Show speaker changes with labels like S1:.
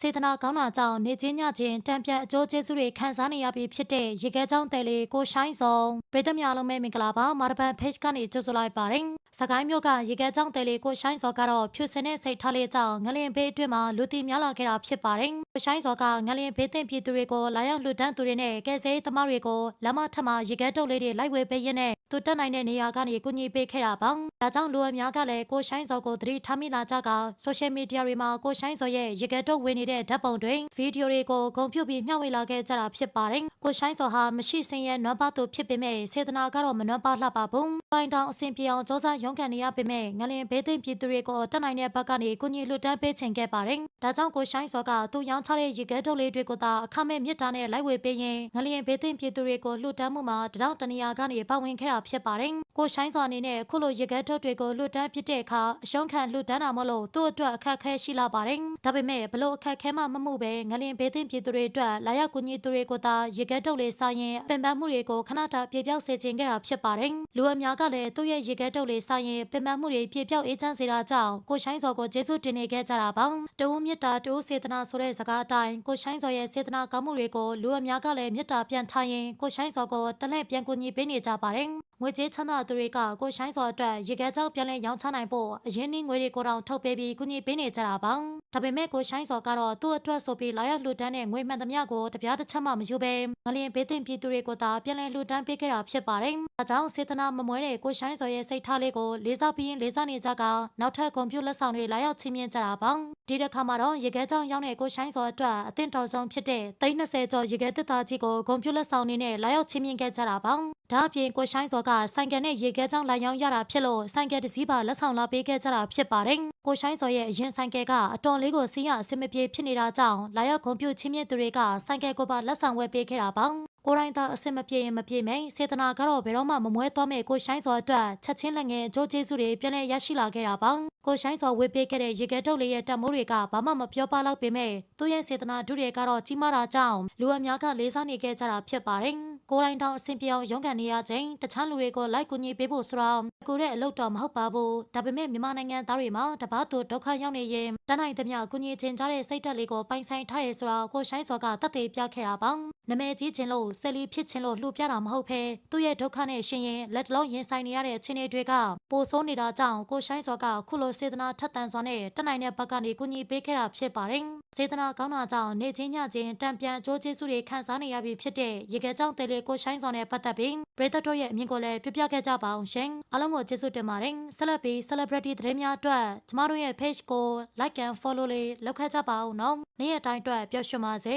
S1: စေတနာကောင်းတာကြောင့်နေချင်းညချင်းတံပြန်အကျိုးကျေးဇူးတွေခံစားနေရပြီဖြစ်တဲ့ရေခဲကြောင်းတယ်လေးကိုရှိုင်းစုံပြည်သူများလုံးပဲမင်္ဂလာပါမာရပန် page ကနေကြိုဆိုလိုက်ပါတယ်စကိုင်းမြို့ကရေခဲကြောင်းတယ်လေးကိုရှိုင်းစောကတော့ဖြူစင်တဲ့စိတ်ထားလေးကြောင့်ငလင်ဘေးအတွင်းမှာလူတီများလာခဲ့တာဖြစ်ပါတယ်ကိုရှိုင်းစောကငလင်ဘေးသိမ့်ပြည်သူတွေကိုလာရောက်လှူဒန်းသူတွေနဲ့ကယ်ဆယ်ရေးသမားတွေကိုလမ်းမထက်မှာရေခဲတုပ်လေးတွေလိုက်ဝေပေးရင်းနဲ့သူတက်နိုင်တဲ့နေရာကနေကူညီပေးခဲ့တာပါဒါကြောင့်လူအများကလည်းကိုရှိုင်းစောကိုသတိထားမိလာကြကဆိုရှယ်မီဒီယာတွေမှာကိုရှိုင်းစောရဲ့ရေခဲတုပ်ဝေနေတဲ့ဓာတ်ပုံတွေဗီဒီယိုတွေကိုဂုဏ်ပြုပြီးမျှဝေလာခဲ့ကြတာဖြစ်ပါတယ်ကိုရှိုင်းစောဟာမရှိစင်ရဲ့နွမ်းပါသူဖြစ်ပေမဲ့စေတနာကတော့မနွမ်းပါလှပါဘူးပိုင်တောင်အဆင်ပြေအောင်စ조사ရုံးကန်နေရပေမဲ့ငလင်ဘေးသိမ့်ပြည်သူတွေကိုတက်နိုင်တဲ့ဘက်ကနေကူညီလှူဒန်းပေးချင်ခဲ့ပါတယ်ဒါကြောင့်ကိုရှိုင်းစောကသူရောင်းချတဲ့ရေခဲတုပ်လေးတွေကိုသာအခမဲ့မြစ်တာနဲ့လိုက်ဝေပေးရင်ငလင်ဘေးသိမ့်ပြည်သူတွေကိုလှူဒန်းမှုမှာတထောင်တနေရာကနေပါဝင်ခဲ့တာဖြစ်ပါတယ်ကိုရှိုင်းစောအနေနဲ့ခုလိုရေခဲတုပ်တွေကိုလှူဒန်းဖြစ်တဲ့အခါအရှုံးခံလှူဒန်းတာမလို့သူ့အတွက်အခက်အခဲရှိလာပါတယ်ဒါပေမဲ့ဘလို့အခက်အခဲမှမမှုပဲငလင်ဘေးသိမ့်ပြည်သူတွေအတွက်လာရောက်ကူညီသူတွေကိုသာရေခဲတုပ်လေးစားရင်ပင်ပန်းမှုတွေကိုခဏတာပြေပြောက်စေခြင်းခဲ့တာဖြစ်ပါတယ်လူအများကလည်းသူ့ရဲ့ရေခဲတုပ်လေးစားရင်ပင်ပန်းမှုတွေပြေပြောက်အေးချမ်းစေတာကြောင့်ကိုရှိုင်းစောကိုကျေးဇူးတင်နေခဲ့ကြတာပါတဝန်းမြတ်တာတိုးစေတနာဆိုတဲ့စကားအတိုင်းကိုရှိုင်းစောရဲ့စေတနာကောင်းမှုတွေကိုလူအများကလည်းမြတ်တာပြန်ထားရင်ကိုရှိုင်းစောကိုတလဲပြန်ကူညီပေးနေကြပါတယ် ငွေကြေးချမ်းသာသူတွေကကိုရှိုင်းစောအတွက်ရေခဲကြောင့်ပြန်လဲရောင်းချနိုင်ဖို့အရင်းနှီးငွေတွေကိုတောင်ထုတ်ပေးပြီးကူညီပေးနေကြတာပါဒါပေမဲ့ကိုရှိုင်းစောကတော့သူ့အတွက်ဆိုပြီးလာရောက်လှူဒန်းတဲ့ငွေမှန်သမျှကိုတပြားတစ်ချက်မှမယူဘဲငလျင်ဘေးတင်ပြည်သူတွေကိုသာပြန်လဲလှူဒန်းပေးခဲ့တာဖြစ်ပါတယ်ဒါကြောင့်စေတနာမမွဲတဲ့ကိုရှိုင်းစောရဲ့စိတ်ထားလေးကိုလေးစားပြီးလေးစားနေကြကနောက်ထပ်ကွန်ပျူတာလက်ဆောင်တွေလာရောက်ချင်းမြင်ကြတာပါ ဒီတစ်ခါမှာတော့ရေခဲကြောင့်ရောက်တဲ့ကိုရှိုင်းစောအတွက်အသင့်တော်ဆုံးဖြစ်တဲ့320ကျော်ရေခဲတစ်သားကြီးကိုကွန်ပျူတာလက်ဆောင်နေနဲ့လာရောက်ချင်းမြင်ခဲ့ကြတာပါဒါအပြင်ကိုရှိုင်းစောကဆိုင်ကယ်နဲ့ရေခဲကြောင့်လာရောက်ရတာဖြစ်လို့ဆိုင်ကယ်တစ်စီးပါလက်ဆောင်လာပေးခဲ့ကြတာဖြစ်ပါတယ်ကိုရှိုင်းစောရဲ့အရင်ဆိုင်ကယ်ကအတော်လေးကိုစီးရအဆင်မပြေဖြစ်နေတာကြောင့်လာရောက်ကွန်ပျူတာချင်းမြင်သူတွေကဆိုင်ကယ်ကိုပါလက်ဆောင်ဝယ်ပေးခဲ့တာပါ ကိုရိုင်းသားအစ်မပြေရင်မပြေမယ်စေတနာကတော့ဘယ်တော့မှမမွဲသွားမဲ့ကိုရှိုင်းစောအတွက်ချက်ချင်းလက်ငယ်ကြိုးကျေးဇူးတွေပြန်လည်ရရှိလာခဲ့တာပါကိုရှိုင်းစောဝေပေးခဲ့တဲ့ရေခဲတုပ်လေးရဲ့တက်မိုးတွေကဘာမှမပြောပါတော့ပေမဲ့သူ့ရဲ့စေတနာဒုတွေကတော့ကြီးမားတာကြောင့်လူအများကလေးစားနေခဲ့ကြတာဖြစ်ပါတယ်ကိုရိုင်းတောင်အဆင်ပြေအောင်ရုန်းကန်နေရချိန်တခြားလူတွေကိုလိုက်ကူညီပေးဖို့ဆိုတော့ကိုတဲ့အလုပ်တော်မဟုတ်ပါဘူးဒါပေမဲ့မြန်မာနိုင်ငံသားတွေမှာတပတ်သူဒုက္ခရောက်နေရင်တနိုင်သမျှကူညီချင်ကြတဲ့စိတ်ဓာတ်လေးကိုပိုင်ဆိုင်ထားရဲဆိုတော့ကိုရှိုင်းစောကတတ်သိပြခဲ့တာပါ နမဲကြီးချင်းလို့ဆယ်လီဖြစ်ချင်းလို့လှူပြတာမဟုတ်ဘဲသူ့ရဲ့ဒုက္ခနဲ့ရှင်ရင်လက်တလုံးရင်ဆိုင်နေရတဲ့အခြေအနေတွေကပိုဆိုးနေတာကြောင့်ကိုရှိုင်းစောကခုလိုစေတနာထက်သန်စွာနဲ့တနိုင်တဲ့ဘက်ကနေကူညီပေးခဲ့တာဖြစ်ပါတယ်စေတနာကောင်းတာကြောင့်နေချင်းညချင်းတံပြန်အကျိုးကျေးဇူးတွေခံစားနေရပြီဖြစ်တဲ့ရေခဲကြောင့်တဲလေးကိုရှိုင်းစောနဲ့ပတ်သက်ပြီးပရိသတ်တို့ရဲ့အမြင်ကိုလည်းပြပြခဲ့ကြပါအောင်ရှင်အားလုံးကိုကျေးဇူးတင်ပါတယ်ဆက်လက်ပြီး celebrity သတင်းများအတွက်ကျမတို့ရဲ့ page ကို like and follow လေးလုပ်ခဲ့ကြပါအောင်နော်နေ့ရက်တိုင်းအတွက်ပျော်ရွှင်ပါစေ